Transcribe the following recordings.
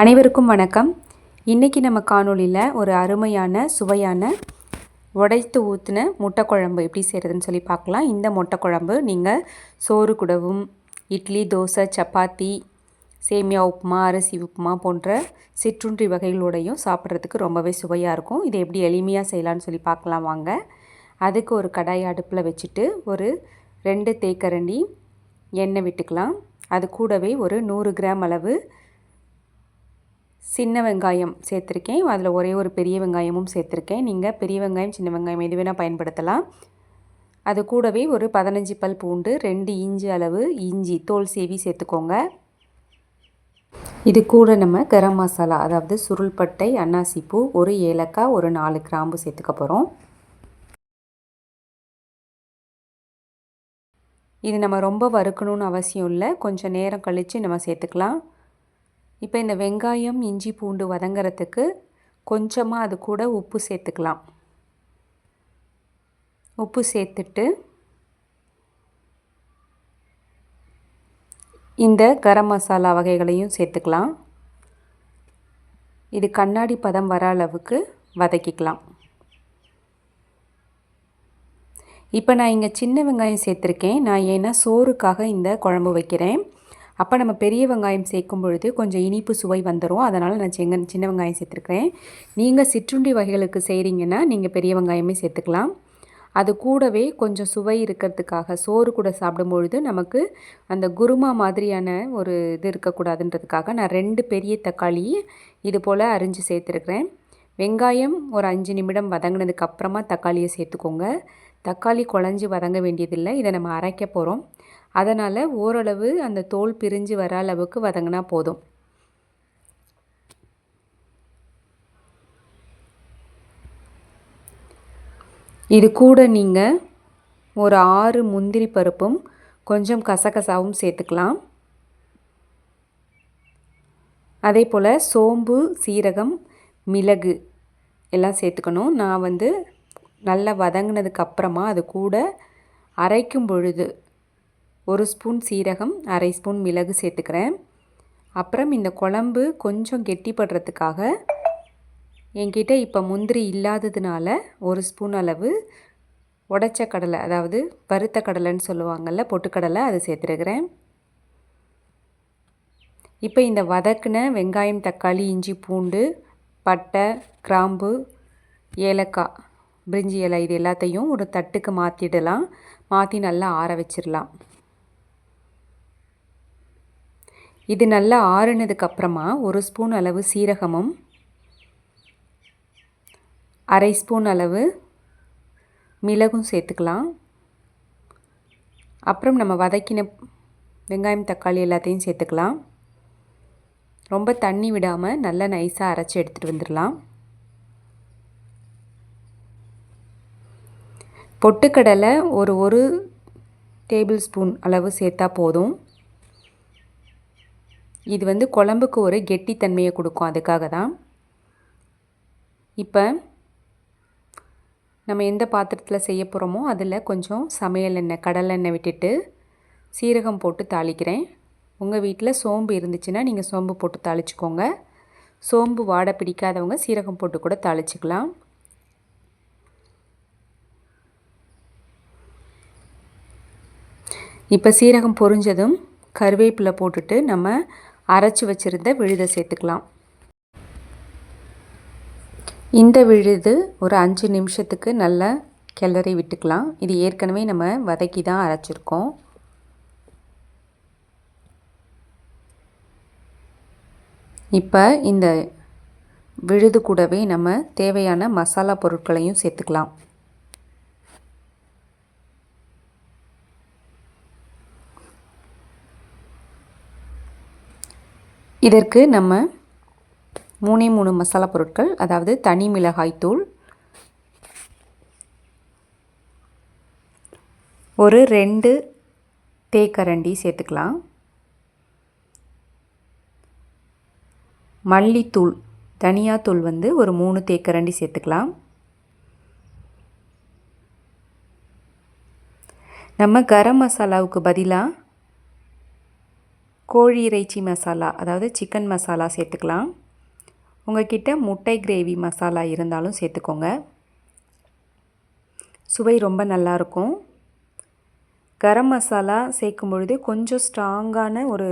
அனைவருக்கும் வணக்கம். இன்றைக்கி நம்ம காணொளியில் ஒரு அருமையான சுவையான உடைத்து ஊற்றின முட்டை குழம்பு எப்படி செய்கிறதுன்னு சொல்லி பார்க்கலாம். இந்த முட்டை குழம்பு நீங்கள் சோறு கூடவும் இட்லி தோசை சப்பாத்தி சேமியா உப்புமா அரிசி உப்புமா போன்ற சிற்றுண்டி வகைகளோடையும் சாப்பிட்றதுக்கு ரொம்பவே சுவையாக இருக்கும். இதை எப்படி எளிமையாக செய்யலான்னு சொல்லி பார்க்கலாம் வாங்க. அதுக்கு ஒரு கடாய் அடுப்பில் வச்சுட்டு ஒரு ரெண்டு தேக்கரண்டி எண்ணெய் விட்டுக்கலாம். அது கூடவே ஒரு நூறு கிராம் அளவு சின்ன வெங்காயம் சேர்த்துருக்கேன். அதில் ஒரே ஒரு பெரிய வெங்காயமும் சேர்த்துருக்கேன். நீங்கள் பெரிய வெங்காயம் சின்ன வெங்காயம் எது வேணால் பயன்படுத்தலாம். அது கூடவே ஒரு பதினஞ்சு பல் பூண்டு ரெண்டு இஞ்சி அளவு இஞ்சி தோல் சேவி சேர்த்துக்கோங்க. இது கூட நம்ம கரம் மசாலா அதாவது சுருள்பட்டை அன்னாசிப்பூ ஒரு ஏலக்காய் ஒரு நாலு கிராம்பு சேர்த்துக்க போகிறோம் இது நம்ம ரொம்ப வறுக்கணும்னு அவசியம் இல்லை. கொஞ்சம் நேரம் கழித்து நம்ம சேர்த்துக்கலாம். இப்போ இந்த வெங்காயம் இஞ்சி பூண்டு வதங்கிறதுக்கு கொஞ்சமாக அது கூட உப்பு சேர்த்துக்கலாம். உப்பு சேர்த்துட்டு இந்த கரம் மசாலா வகைகளையும் சேர்த்துக்கலாம். இது கண்ணாடி பதம் வர அளவுக்கு வதக்கிக்கலாம். இப்போ நான் இங்கே சின்ன வெங்காயம் சேர்த்துருக்கேன். நான் ஏன்னா சோறுக்காக இந்த குழம்பு வைக்கிறேன். அப்போ நம்ம பெரிய வெங்காயம் சேர்க்கும் பொழுது கொஞ்சம் இனிப்பு சுவை வந்துடும் அதனால் நான் செங்க சின்ன வெங்காயம் சேர்த்துருக்குறேன். நீங்கள் சிற்றுண்டி வகைகளுக்கு செய்கிறீங்கன்னா நீங்கள் பெரிய வெங்காயமே சேர்த்துக்கலாம். அது கூடவே கொஞ்சம் சுவை இருக்கிறதுக்காக சோறு கூட சாப்பிடும்பொழுது நமக்கு அந்த குருமா மாதிரியான ஒரு இது இருக்கக்கூடாதுன்றதுக்காக நான் ரெண்டு பெரிய தக்காளி இது போல் அரிஞ்சு சேர்த்துருக்குறேன். வெங்காயம் ஒரு அஞ்சு நிமிடம் வதங்கினதுக்கப்புறமா தக்காளியை சேர்த்துக்கோங்க. தக்காளி குழஞ்சி வதங்க வேண்டியதில்லை. இதை நம்ம அரைக்க போகிறோம் அதனால் ஓரளவு அந்த தோல் பிரிஞ்சு வர அளவுக்கு வதங்கினா போதும். இது கூட நீங்கள் ஒரு ஆறு முந்திரி பருப்பும் கொஞ்சம் கசகசாவும் சேர்த்துக்கலாம். அதே போல் சோம்பு சீரகம் மிளகு எல்லாம் சேர்த்துக்கணும். நான் வந்து நல்லா வதங்கினதுக்கப்புறமா அது கூட அரைக்கும் பொழுது ஒரு ஸ்பூன் சீரகம் அரை ஸ்பூன் மிளகு சேர்த்துக்கிறேன். அப்புறம் இந்த குழம்பு கொஞ்சம் கெட்டிப்படுறதுக்காக என்கிட்ட இப்போ முந்திரி இல்லாததுனால ஒரு ஸ்பூன் அளவு உடச்ச கடலை அதாவது வறுத்த கடலைன்னு சொல்லுவாங்கள்ல பொட்டுக்கடலை அதை சேர்த்துருக்கிறேன். இப்போ இந்த வதக்குன வெங்காயம் தக்காளி இஞ்சி பூண்டு பட்டை கிராம்பு ஏலக்காய் பிரிஞ்சி இலை இது எல்லாத்தையும் ஒரு தட்டுக்கு மாற்றிடலாம் மாற்றி நல்லா ஆற வச்சிடலாம். இது நல்லா ஆறுனதுக்கப்புறமா ஒரு ஸ்பூன் அளவு சீரகமும் அரை ஸ்பூன் அளவு மிளகும் சேர்த்துக்கலாம். அப்புறம் நம்ம வதக்கின வெங்காயம் தக்காளி எல்லாத்தையும் சேர்த்துக்கலாம். ரொம்ப தண்ணி விடாமல் நல்லா நைஸாக அரைச்சி எடுத்துகிட்டு வந்துடலாம். பொட்டுக்கடலை ஒரு ஒரு டேபிள் ஸ்பூன் அளவு சேர்த்தா போதும். இது வந்து குழம்புக்கு ஒரு கெட்டித்தன்மையை கொடுக்கும். அதுக்காக தான். இப்போ நம்ம எந்த பாத்திரத்தில் செய்ய போகிறோமோ அதில் கொஞ்சம் சமையல் எண்ணெய் கடலெண்ணெய் விட்டுட்டு சீரகம் போட்டு தாளிக்கிறேன். உங்கள் வீட்டில் சோம்பு இருந்துச்சுன்னா நீங்கள் சோம்பு போட்டு தாளிச்சிக்கோங்க. சோம்பு வாடை பிடிக்காதவங்க சீரகம் போட்டு கூட தாளிச்சிக்கலாம். இப்போ சீரகம் பொரிஞ்சதும் கருவேப்பிலை போட்டுட்டு நம்ம அரைச்சி வச்சுருந்த விழுதை சேர்த்துக்கலாம். இந்த விழுது ஒரு அஞ்சு நிமிஷத்துக்கு நல்லா கிளறி விட்டுக்கலாம். இது ஏற்கனவே நம்ம வதக்கி தான் அரைச்சிருக்கோம். இப்போ இந்த விழுது கூடவே நம்ம தேவையான மசாலா பொருட்களையும் சேர்த்துக்கலாம். இதற்கு நம்ம மூணே மூணு மசாலா பொருட்கள் அதாவது தனி மிளகாய் தூள் ஒரு ரெண்டு தேக்கரண்டி சேர்த்துக்கலாம். மல்லித்தூள் தனியாத்தூள் வந்து ஒரு மூணு தேக்கரண்டி சேர்த்துக்கலாம். நம்ம கரம் மசாலாவுக்கு பதிலாக கோழி இறைச்சி மசாலா அதாவது சிக்கன் மசாலா சேர்த்துக்கலாம். உங்கள்கிட்ட முட்டை கிரேவி மசாலா இருந்தாலும் சேர்த்துக்கோங்க. சுவை ரொம்ப நல்லாயிருக்கும் கரம் மசாலா சேர்க்கும் பொழுது கொஞ்சம் ஸ்ட்ராங்கான ஒரு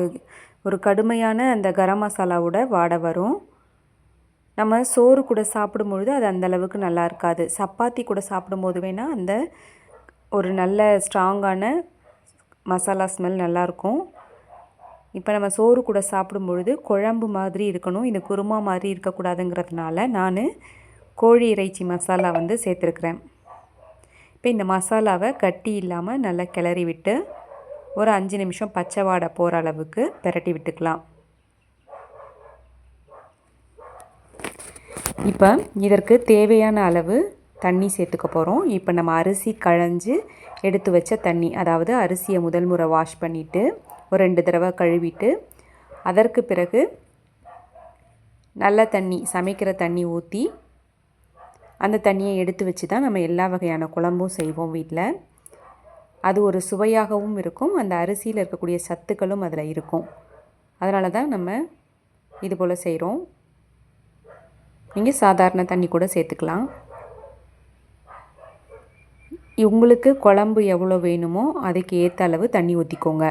ஒரு கடுமையான அந்த கரம் மசாலாவோட வாடை வரும். நம்ம சோறு கூட சாப்பிடும்பொழுது அது அந்தளவுக்கு நல்லா இருக்காது. சப்பாத்தி கூட சாப்பிடும்போது வேணால் அந்த ஒரு நல்ல ஸ்ட்ராங்கான மசாலா ஸ்மெல் நல்லாயிருக்கும் இப்போ நம்ம சோறு கூட சாப்பிடும் பொழுது குழம்பு மாதிரி இருக்கணும். இது குருமா மாதிரி இருக்கக்கூடாதுங்கிறதுனால நான் கோழி இறைச்சி மசாலா வந்து சேர்த்துருக்குறேன். இப்போ இந்த மசாலாவை கட்டி இல்லாமல் நல்லா கிளறி விட்டு ஒரு அஞ்சு நிமிஷம் பச்சை வாடை போகிற அளவுக்கு பெரட்டி விட்டுக்கலாம். இப்போ இதற்கு தேவையான அளவு தண்ணி சேர்த்துக்க போகிறோம் இப்போ நம்ம அரிசி களைஞ்சு எடுத்து வச்ச தண்ணி அதாவது அரிசியை முதல் முறை வாஷ் பண்ணிவிட்டு ஒரு ரெண்டு தடவை கழுவிட்டு அதற்கு பிறகு நல்ல தண்ணி சமைக்கிற தண்ணி ஊற்றி அந்த தண்ணியை எடுத்து வச்சு தான் நம்ம எல்லா வகையான குழம்பும் செய்வோம் வீட்டில் அது ஒரு சுவையாகவும் இருக்கும். அந்த அரிசியில் இருக்கக்கூடிய சத்துக்களும் அதில் இருக்கும். அதனால தான் நம்ம இது போல் செய்கிறோம் நீங்கள் சாதாரண தண்ணி கூட சேர்த்துக்கலாம். உங்களுக்கு குழம்பு எவ்வளோ வேணுமோ அதுக்கு ஏற்ற அளவு தண்ணி ஊற்றிக்கோங்க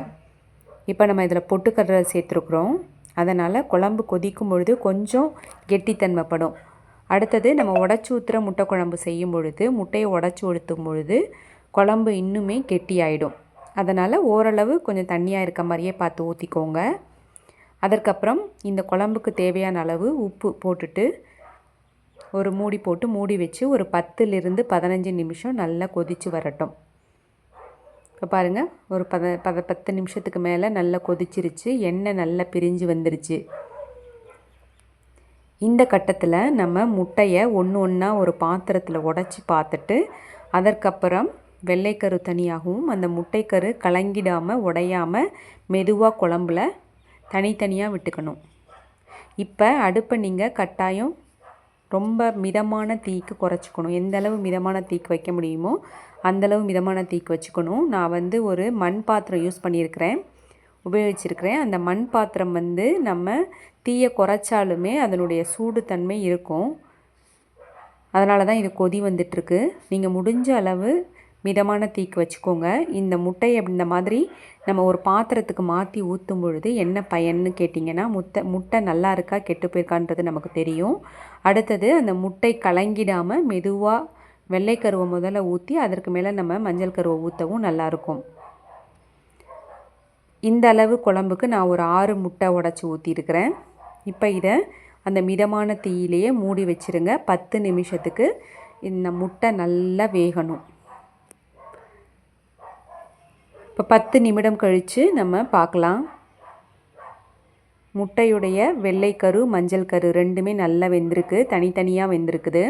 இப்போ நம்ம இதில் பொட்டுக்கடலை சேர்த்துருக்குறோம். அதனால் குழம்பு கொதிக்கும் பொழுது கொஞ்சம் கெட்டித்தன்மைப்படும் அடுத்தது நம்ம உடச்சி ஊற்றுற முட்டை குழம்பு செய்யும் பொழுது முட்டையை உடச்சி ஊற்றும் பொழுது குழம்பு இன்னுமே கெட்டியாயிடும். அதனால் ஓரளவு கொஞ்சம் தண்ணியாக இருக்க மாதிரியே பார்த்து ஊற்றிக்கோங்க அதற்கப்புறம் இந்த குழம்புக்கு தேவையான அளவு உப்பு போட்டுட்டு ஒரு மூடி போட்டு மூடி வச்சு ஒரு பத்துலேருந்து பதினஞ்சு நிமிஷம் நல்லா கொதித்து வரட்டும். இப்போ பாருங்கள் ஒரு பத பத பத்து நிமிஷத்துக்கு மேலே நல்லா கொதிச்சிருச்சு எண்ணெய் நல்லா பிரிஞ்சு வந்துருச்சு. இந்த கட்டத்தில் நம்ம முட்டையை ஒன்று ஒன்றா ஒரு பாத்திரத்தில் உடச்சி பார்த்துட்டு அதற்கப்புறம் வெள்ளைக்கரு தனியாகவும் அந்த முட்டைக்கரு கலங்கிடாமல் உடையாமல் மெதுவாக குழம்புல தனித்தனியாக விட்டுக்கணும். இப்போ அடுப்பை நீங்கள் கட்டாயம் ரொம்ப மிதமான தீக்கு குறைச்சிக்கணும். எந்த அளவு மிதமான தீக்கு வைக்க முடியுமோ அந்தளவு மிதமான தீக்கு வச்சுக்கணும். நான் வந்து ஒரு மண் பாத்திரம் யூஸ் பண்ணியிருக்கிறேன். உபயோகிச்சிருக்கிறேன். அந்த மண் பாத்திரம் வந்து நம்ம தீயை குறைச்சாலுமே அதனுடைய சூடு தன்மை இருக்கும். அதனால தான் இது கொதி வந்துட்டுருக்கு. நீங்கள் முடிஞ்ச அளவு மிதமான தீக்கு வச்சுக்கோங்க. இந்த முட்டையை இந்த மாதிரி நம்ம ஒரு பாத்திரத்துக்கு மாற்றி ஊற்றும் பொழுது என்ன பயன்னு கேட்டிங்கன்னா முட்டை முட்டை நல்லா இருக்கா கெட்டு போயிருக்கான்றது நமக்கு தெரியும். அடுத்தது அந்த முட்டை கலங்கிடாமல் மெதுவாக வெள்ளை கருவை முதல்ல ஊற்றி அதற்கு மேலே நம்ம மஞ்சள் கருவை ஊற்றவும் நல்லாயிருக்கும் இந்த அளவு குழம்புக்கு நான் ஒரு ஆறு முட்டை உடச்சி ஊற்றிருக்கிறேன் இப்போ இதை அந்த மிதமான தீயிலேயே மூடி வச்சுருங்க. பத்து நிமிஷத்துக்கு இந்த முட்டை நல்லா வேகணும். இப்போ பத்து நிமிடம் கழித்து நம்ம பார்க்கலாம். முட்டையுடைய வெள்ளைக்கரு மஞ்சள் கரு ரெண்டுமே நல்லா வெந்திருக்கு தனித்தனியாக வெந்திருக்குது.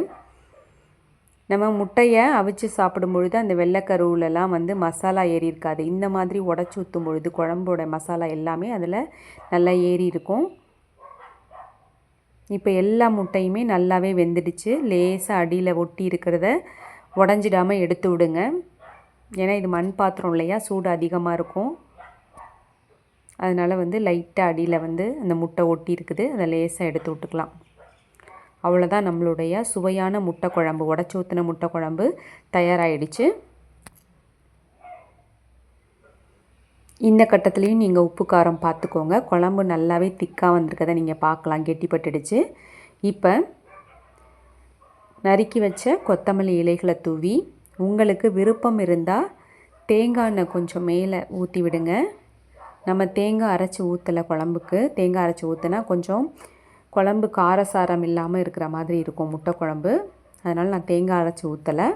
நம்ம முட்டையை அவிச்சு சாப்பிடும் பொழுது அந்த வெள்ளைக்கருவிலலாம் வந்து மசாலா ஏறி இருக்காது இந்த மாதிரி உடச்சி ஊற்றும் பொழுது குழம்போட மசாலா எல்லாமே அதில் நல்லா ஏறி இருக்கும் இப்போ எல்லா முட்டையுமே நல்லாவே வெந்துடுச்சு. லேசாக அடியில் ஒட்டி இருக்கிறத உடஞ்சிடாமல் எடுத்து விடுங்க. ஏன்னா இது மண் பாத்திரம் இல்லையா? சூடு அதிகமாக இருக்கும். அதனால் வந்து லைட்டாக அடியில் வந்து அந்த முட்டை ஒட்டி இருக்குது. அதை லேசாக எடுத்து விட்டுக்கலாம். அவ்வளோதான் நம்மளுடைய சுவையான முட்டை குழம்பு. உடச்சி ஊற்றின முட்டை குழம்பு தயாராகிடுச்சு இந்த கட்டத்துலேயும் நீங்கள் உப்பு காரம் பார்த்துக்கோங்க. குழம்பு நல்லாவே திக்காக வந்திருக்கதை நீங்கள் பார்க்கலாம். கெட்டிப்பட்டுடுச்சு. இப்போ நறுக்கி வச்ச கொத்தமல்லி இலைகளை தூவி உங்களுக்கு விருப்பம் இருந்தால் தேங்காய் எண்ணெய் கொஞ்சம் மேலே ஊற்றி விடுங்க. நம்ம தேங்காய் அரைச்சி ஊற்றலை குழம்புக்கு. தேங்காய் அரைச்சி ஊற்றினா கொஞ்சம் குழம்பு காரசாரம் இல்லாமல் இருக்கிற மாதிரி இருக்கும் முட்டை குழம்பு. அதனால் நான் தேங்காய் அரைச்சி ஊற்றலை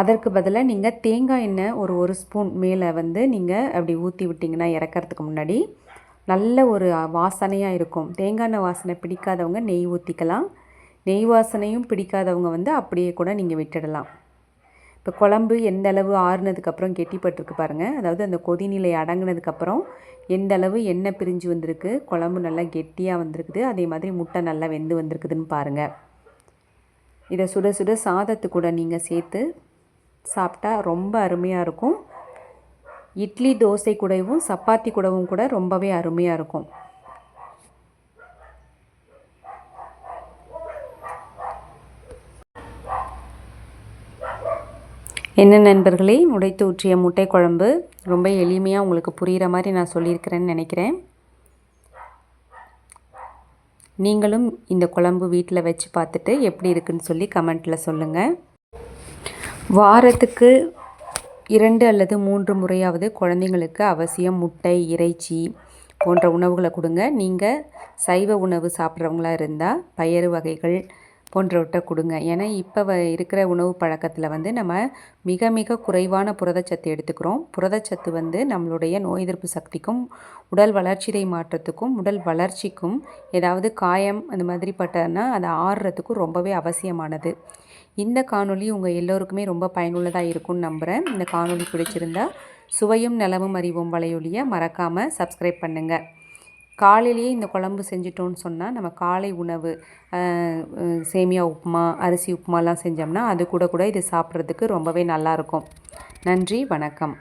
அதற்கு பதிலாக நீங்கள் தேங்காய் எண்ணெய் ஒரு ஒரு ஸ்பூன் மேலே வந்து நீங்கள் அப்படி ஊற்றி விட்டிங்கன்னா இறக்கிறதுக்கு முன்னாடி நல்ல ஒரு வாசனையாக இருக்கும். தேங்காய் எண்ணெய் வாசனை பிடிக்காதவங்க நெய் ஊற்றிக்கலாம் நெய் வாசனையும் பிடிக்காதவங்க வந்து அப்படியே கூட நீங்கள் விட்டுடலாம். இப்போ குழம்பு எந்த அளவு ஆறுனதுக்கப்புறம் கெட்டிப்பட்டிருக்கு பாருங்கள் அதாவது அந்த கொதிநிலை அடங்கினதுக்கப்புறம் எந்த அளவு எண்ணெய் பிரிஞ்சு வந்திருக்கு குழம்பு நல்லா கெட்டியாக வந்திருக்குது அதே மாதிரி முட்டை நல்லா வெந்து வந்திருக்குதுன்னு பாருங்கள் இதை சுட சுட சாதத்து கூட நீங்கள் சேர்த்து சாப்பிட்டா ரொம்ப அருமையாக இருக்கும். இட்லி தோசை கூடவும் சப்பாத்தி கூடவும் கூட ரொம்பவே அருமையாக இருக்கும். என்ன நண்பர்களே உடைத்து ஊற்றிய முட்டை குழம்பு ரொம்ப எளிமையாக உங்களுக்கு புரிகிற மாதிரி நான் சொல்லியிருக்கிறேன்னு நினைக்கிறேன். நீங்களும் இந்த குழம்பு வீட்டில் வச்சு பார்த்துட்டு எப்படி இருக்குன்னு சொல்லி கமெண்ட்டில் சொல்லுங்கள் வாரத்துக்கு இரண்டு அல்லது மூன்று முறையாவது குழந்தைங்களுக்கு அவசியம் முட்டை இறைச்சி போன்ற உணவுகளை கொடுங்க. நீங்கள் சைவ உணவு சாப்பிட்றவங்களா இருந்தால் பயறு வகைகள் போன்றவற்றை கொடுங்க. ஏன்னா இப்போ வ இருக்கிற உணவு பழக்கத்தில் வந்து நம்ம மிக மிக குறைவான புரதச்சத்து எடுத்துக்கிறோம். புரதச்சத்து வந்து நம்மளுடைய நோய் எதிர்ப்பு சக்திக்கும் உடல் வளர்ச்சிதை மாற்றத்துக்கும் உடல் வளர்ச்சிக்கும் ஏதாவது காயம் அந்த மாதிரி பட்டனா அதை ஆறுறதுக்கும் ரொம்பவே அவசியமானது. இந்த காணொலி உங்கள் எல்லோருக்குமே ரொம்ப பயனுள்ளதாக இருக்கும்னு நம்புகிறேன் இந்த காணொலி பிடிச்சிருந்தா சுவையும் நலமும் அறிவும் வலையொலியை மறக்காமல் சப்ஸ்கிரைப் பண்ணுங்கள் காலையிலேயே இந்த குழம்பு செஞ்சிட்டோன்னு சொன்னால் நம்ம காலை உணவு சேமியா உப்புமா அரிசி உப்புமாலாம் செஞ்சோம்னா அது கூட கூட இது சாப்பிட்றதுக்கு ரொம்பவே நல்லாயிருக்கும் நன்றி வணக்கம்.